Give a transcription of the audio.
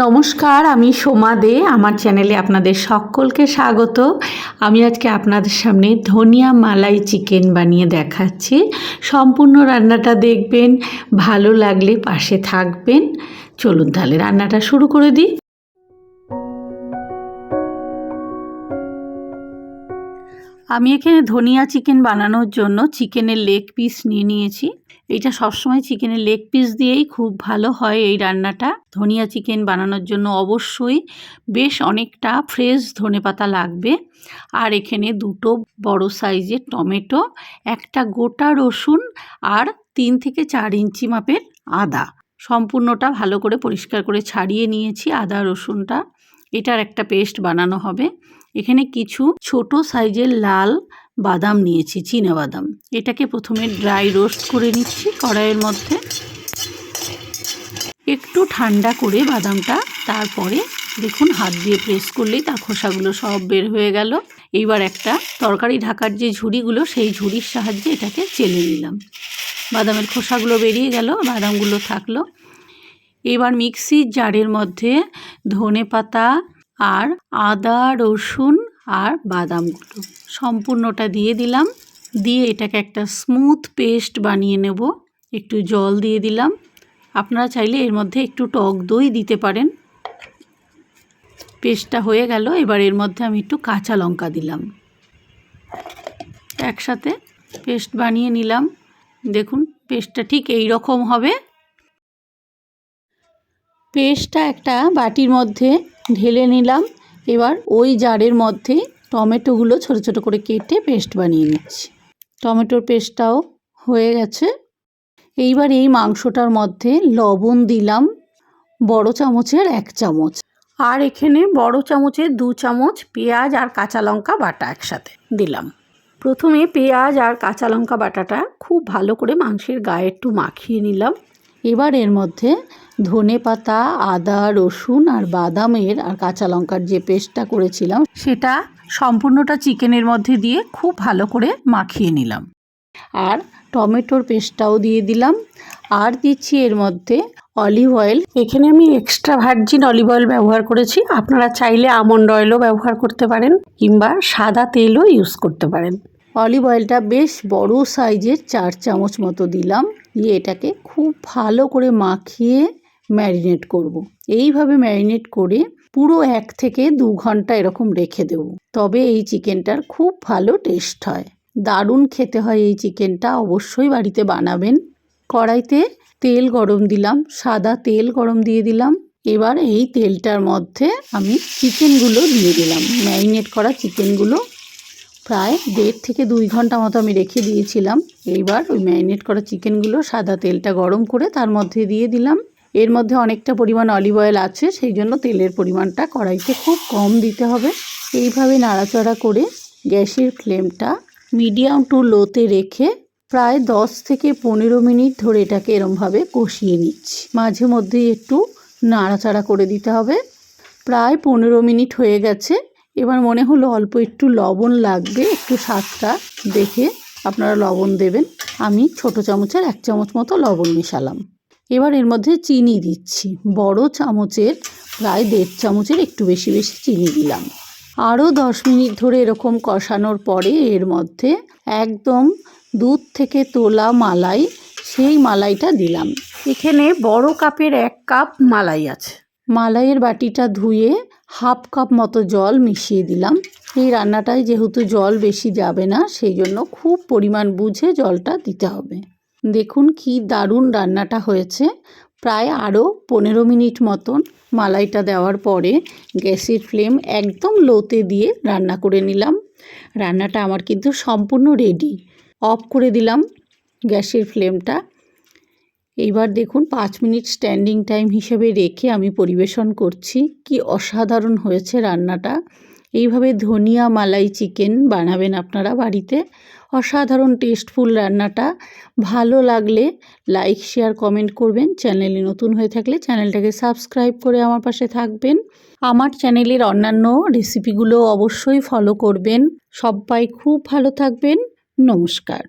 নমস্কার, আমি সোমা দে, আমার চ্যানেলে আপনাদের সকলকে স্বাগত। আমি আজকে আপনাদের সামনে ধনিয়া মালাই চিকেন বানিয়ে দেখাচ্ছি। সম্পূর্ণ রান্নাটা দেখবেন, ভালো লাগলে পাশে থাকবেন। চলুন তাহলে রান্নাটা শুরু করে দিই। আমি এখানে ধনিয়া চিকেন বানানোর জন্য চিকেনের লেগ পিস নিয়ে নিয়েছি। এটা সবসময় চিকেনের লেগ পিস দিয়েই খুব ভালো হয় এই রান্নাটা। ধনিয়া চিকেন বানানোর জন্য অবশ্যই বেশ অনেকটা ফ্রেশ ধনে পাতা লাগবে। আর এখানে দুটো বড় সাইজের টমেটো, একটা গোটা রসুন আর তিন থেকে চার ইঞ্চি মাপের আদা। সম্পূর্ণটা ভালো করে পরিষ্কার করে ছাড়িয়ে নিয়েছি আদা রসুনটা। এটার একটা পেস্ট বানানো হবে। এখানে কিছু ছোট সাইজের লাল বাদাম নিয়েছি, চীনা বাদাম। এটাকে প্রথমে ড্রাই রোস্ট করে নিচ্ছি কড়াইয়ের মধ্যে। একটু ঠান্ডা করে বাদামটা তারপরে দেখুন, হাত দিয়ে প্রেস করলেই তার খোসাগুলো সব বের হয়ে গেল। এইবার একটা তরকারি ঢাকার যে ঝুড়িগুলো, সেই ঝুড়ির সাহায্যে এটাকে চেলে নিলাম। বাদামের খোসাগুলো বেরিয়ে গেল, বাদামগুলো থাকল। এবার মিক্সির জারের মধ্যে ধনে পাতা আর আদা, রসুন আর বাদামগুলো সম্পূর্ণটা দিয়ে দিলাম। দিয়ে এটাকে একটা স্মুথ পেস্ট বানিয়ে নেব। একটু জল দিয়ে দিলাম। আপনারা চাইলে এর মধ্যে একটু টক দই দিতে পারেন। পেস্টটা হয়ে গেল। এবার এর মধ্যে আমি একটু কাঁচা লঙ্কা দিলাম। একসাথে পেস্ট বানিয়ে নিলাম। দেখুন, পেস্টটা ঠিক এই রকম হবে। পেস্টটা একটা বাটির মধ্যে ঢেলে নিলাম। এবার ওই জারের মধ্যে টমেটোগুলো ছোট ছোট করে কেটে পেস্ট বানিয়ে নিচ্ছি। টমেটোর পেস্টটাও হয়ে গেছে। এইবার এই মাংসটার মধ্যে লবণ দিলাম বড় চামচের এক চামচ। আর এখানে বড় চামচের দু চামচ পেঁয়াজ আর কাঁচা লঙ্কা বাটা একসাথে দিলাম। প্রথমে পেঁয়াজ আর কাঁচা লঙ্কা বাটাটা খুব ভালো করে মাংসের গায়ে একটু মাখিয়ে নিলাম। এবার এর মধ্যে ধনে পাতা, আদা, রসুন আর বাদামের আর কাঁচা লঙ্কার যে পেস্টটা করেছিলাম, সেটা সম্পূর্ণটা চিকেনের মধ্যে দিয়ে খুব ভালো করে মাখিয়ে নিলাম। আর টমেটোর পেস্টটাও দিয়ে দিলাম। আর দিচ্ছি এর মধ্যে অলিভ অয়েল। এখানে আমি এক্সট্রা ভার্জিন অলিভ অয়েল ব্যবহার করেছি। আপনারা চাইলে আমন্ড অয়েলও ব্যবহার করতে পারেন কিংবা সাদা তেলও ইউজ করতে পারেন। অলিভ অয়েলটা বেশ বড় সাইজের চার চামচ মতো দিলাম। দিয়ে এটাকে খুব ভালো করে মাখিয়ে ম্যারিনেট করব। এইভাবে ম্যারিনেট করে পুরো এক থেকে দু ঘণ্টা এরকম রেখে দেব। তবে এই চিকেনটার খুব ভালো টেস্ট হয়। দারুণ খেতে হয় এই চিকেনটা, অবশ্যই বাড়িতে বানাবেন। কড়াইতে তেল গরম দিলাম, সাদা তেল গরম দিয়ে দিলাম। এবার এই তেলটার মধ্যে আমি চিকেনগুলো দিয়ে দিলাম। ম্যারিনেট করা চিকেনগুলো প্রায় দেড় থেকে দুই ঘণ্টা মতো আমি রেখে দিয়েছিলাম। এইবার ওই ম্যারিনেট করা চিকেনগুলো সাদা তেলটা গরম করে তার মধ্যে দিয়ে দিলাম। এর মধ্যে অনেকটা পরিমাণ অলিভ অয়েল আছে, সেই জন্য তেলের পরিমাণটা কড়াইতে খুব কম দিতে হবে। এইভাবে নাড়াচাড়া করে গ্যাসের ফ্লেমটা মিডিয়াম টু লোতে রেখে প্রায় দশ থেকে পনেরো মিনিট ধরে এটাকে এরমভাবে কষিয়ে নিচ্ছি। মাঝে মধ্যেই একটু নাড়াচাড়া করে দিতে হবে। প্রায় পনেরো মিনিট হয়ে গেছে। এবার মনে হলো অল্প একটু লবণ লাগবে, একটু স্বাদটা দেখে আপনারা লবণ দেবেন। আমি ছোট চামচের এক চামচ মতো লবণ মেশালাম। এবার এর মধ্যে চিনি দিচ্ছি। বড় চামচের প্রায় দেড় চামচের একটু বেশি বেশি চিনি দিলাম। আরও দশ মিনিট ধরে এরকম কষানোর পরে এর মধ্যে একদম দুধ থেকে তোলা মালাই সেই মালাইটা দিলাম। এখানে বড় কাপের এক কাপ মালাই আছে। মালাইয়ের বাটিটা ধুয়ে হাফ কাপ মতো জল মিশিয়ে দিলাম। এই রান্নাটায় যেহেতু জল বেশি যাবে না সেই জন্য খুব পরিমাণ বুঝে জলটা দিতে হবে। দেখুন কি দারুণ রান্নাটা হয়েছে। প্রায় আরও পনেরো মিনিট মতন মালাইটা দেওয়ার পরে গ্যাসের ফ্লেম একদম লোতে দিয়ে রান্না করে নিলাম। রান্নাটা আমার কিন্তু সম্পূর্ণ রেডি। অফ করে দিলাম গ্যাসের ফ্লেমটা। এইবার দেখুন পাঁচ মিনিট স্ট্যান্ডিং টাইম হিসেবে রেখে আমি পরিবেশন করছি। কি অসাধারণ হয়েছে রান্নাটা। এইভাবে ধনিয়া মালাই চিকেন বানাবেন আপনারা বাড়িতে। অসাধারণ টেস্টফুল রান্নাটা। ভালো লাগলে লাইক শেয়ার কমেন্ট করবেন। চ্যানেলে নতুন হয়ে থাকলে চ্যানেলটাকে সাবস্ক্রাইব করে আমার পাশে থাকবেন। আমার চ্যানেলের অন্যান্য রেসিপিগুলো অবশ্যই ফলো করবেন। সবাই খুব ভালো থাকবেন। নমস্কার।